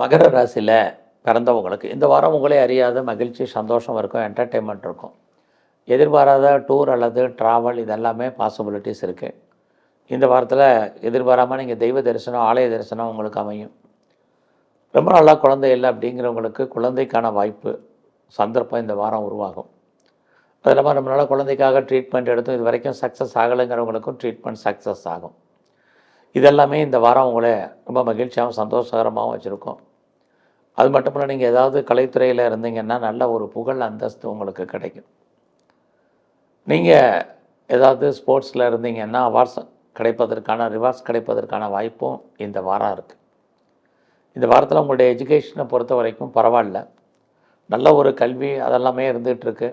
மகர ராசியில் பிறந்தவங்களுக்கு இந்த வாரம் உங்களே அறியாத மகிழ்ச்சி சந்தோஷம் இருக்கும் என்டர்டெயின்மெண்ட் இருக்கும். எதிர்பாராத டூர் அல்லது ட்ராவல் இதெல்லாமே பாசிபிலிட்டிஸ் இருக்குது இந்த வாரத்தில் எதிர்பாராமல் நீங்கள் தெய்வ தரிசனம் ஆலய தரிசனம் உங்களுக்கு அமையும். ரொம்ப நல்லா குழந்தை இல்லை அப்படிங்கிறவங்களுக்கு குழந்தைக்கான வாய்ப்பு சந்தர்ப்பம் இந்த வாரம் உருவாகும். அது இல்லாமல் நம்மளால குழந்தைக்காக ட்ரீட்மெண்ட் எடுத்தும் இது வரைக்கும் சக்ஸஸ் ஆகலைங்கிறவங்களுக்கும் ட்ரீட்மெண்ட் சக்ஸஸ் ஆகும். இதெல்லாமே இந்த வாரம் உங்களை ரொம்ப மகிழ்ச்சியாகவும் சந்தோஷகரமாகவும் வச்சுருக்கோம். அது மட்டும் இல்லை நீங்கள் ஏதாவது கலைத்துறையில் இருந்தீங்கன்னா நல்ல ஒரு புகழ் அந்தஸ்து உங்களுக்கு கிடைக்கும். நீங்கள் ஏதாவது ஸ்போர்ட்ஸில் இருந்தீங்கன்னா அவார்ட்ஸ் கிடைப்பதற்கான ரிவார்ட்ஸ் கிடைப்பதற்கான வாய்ப்பும் இந்த வாரம் இருக்குது இந்த வாரத்தில் உங்களுடைய எஜுகேஷனை பொறுத்த வரைக்கும் பரவாயில்ல. நல்ல ஒரு கல்வி அதெல்லாமே இருந்துகிட்ருக்கு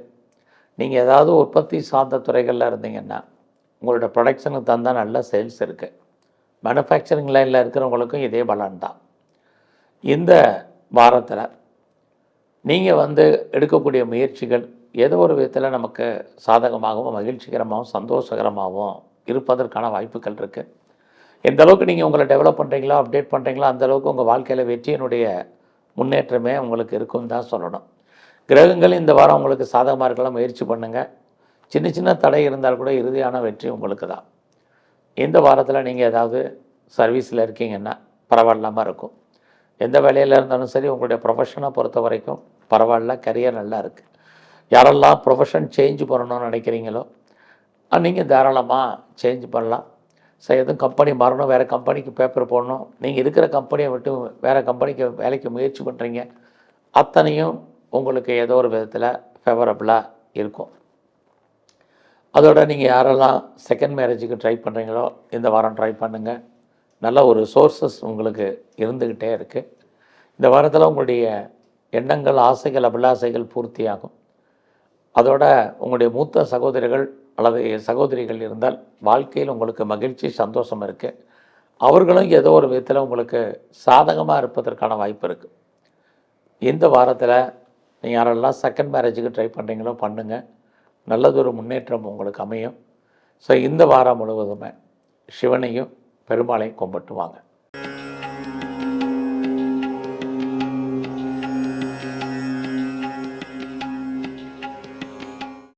நீங்கள் ஏதாவது உற்பத்தி சார்ந்த துறைகளில் இருந்தீங்கன்னா உங்களோட ப்ரொடக்ஷனுக்கு தந்தால் நல்ல சேல்ஸ் இருக்குது மேனுஃபேக்சரிங் லைனில் இருக்கிறவங்களுக்கும் இதே பலன் தான். இந்த வாரத்தில் நீங்கள் வந்து எடுக்கக்கூடிய முயற்சிகள் ஏதோ ஒரு விதத்தில் நமக்கு சாதகமாகவும் மகிழ்ச்சிகரமாகவும் சந்தோஷகரமாகவும் இருப்பதற்கான வாய்ப்புகள் இருக்குது எந்த அளவுக்கு நீங்கள் உங்களை டெவலப் பண்ணுறீங்களோ அப்டேட் பண்ணுறீங்களோ அந்தளவுக்கு உங்கள் வாழ்க்கையில் வெற்றியினுடைய முன்னேற்றமே உங்களுக்கு இருக்குன்னு தான் சொல்லணும். கிரகங்கள் இந்த வாரம் உங்களுக்கு சாதகமாக இருக்கலாம் முயற்சி பண்ணுங்கள் சின்ன சின்ன தடை இருந்தால் கூட இறுதியான வெற்றி உங்களுக்கு தான். இந்த வாரத்தில் நீங்கள் ஏதாவது சர்வீஸில் இருக்கீங்கன்னா பரவாயில்லாமல் இருக்கும். எந்த வேலையில் இருந்தாலும் சரி உங்களுடைய ப்ரொஃபஷனை பொறுத்த வரைக்கும் பரவாயில்ல கரியர் நல்லா இருக்குது யாரெல்லாம் ப்ரொஃபஷன் சேஞ்ச் பண்ணணும்னு நினைக்கிறீங்களோ நீங்கள் தாராளமாக சேஞ்ச் பண்ணலாம். சரி எதுவும் கம்பெனி மாறணும் வேறு கம்பெனிக்கு பேப்பர் போடணும். நீங்கள் இருக்கிற கம்பெனியை விட்டு வேறு கம்பெனிக்கு வேலைக்கு முயற்சி பண்ணுறீங்க அத்தனையும் உங்களுக்கு ஏதோ ஒரு விதத்தில் ஃபேவரபுளாக இருக்கும். அதோட நீங்கள் யாரெல்லாம் செகண்ட் மேரேஜுக்கு ட்ரை பண்ணுறீங்களோ இந்த வாரம் ட்ரை பண்ணுங்கள் நல்ல ஒரு சோர்ஸஸ் உங்களுக்கு இருந்துக்கிட்டே இருக்குது இந்த வாரத்தில் உங்களுடைய எண்ணங்கள் ஆசைகள் அபிலாசைகள் பூர்த்தியாகும். அதோட உங்களுடைய மூத்த சகோதரிகள் அல்லது சகோதரிகள் இருந்தால் வாழ்க்கையில் உங்களுக்கு மகிழ்ச்சி சந்தோஷம் இருக்குது அவர்களும் ஏதோ ஒரு விதத்தில் உங்களுக்கு சாதகமாக இருப்பதற்கான வாய்ப்பு இருக்குது இந்த வாரத்தில் நீங்கள் யாரெல்லாம் செகண்ட் மேரேஜுக்கு ட்ரை பண்ணுறீங்களோ பண்ணுங்கள் நல்லதொரு முன்னேற்றம் உங்களுக்கு அமையும். ஸோ இந்த வாரம் முழுவதுமே சிவனையும் பெருமாளையும் கும்பிட்டு வாங்க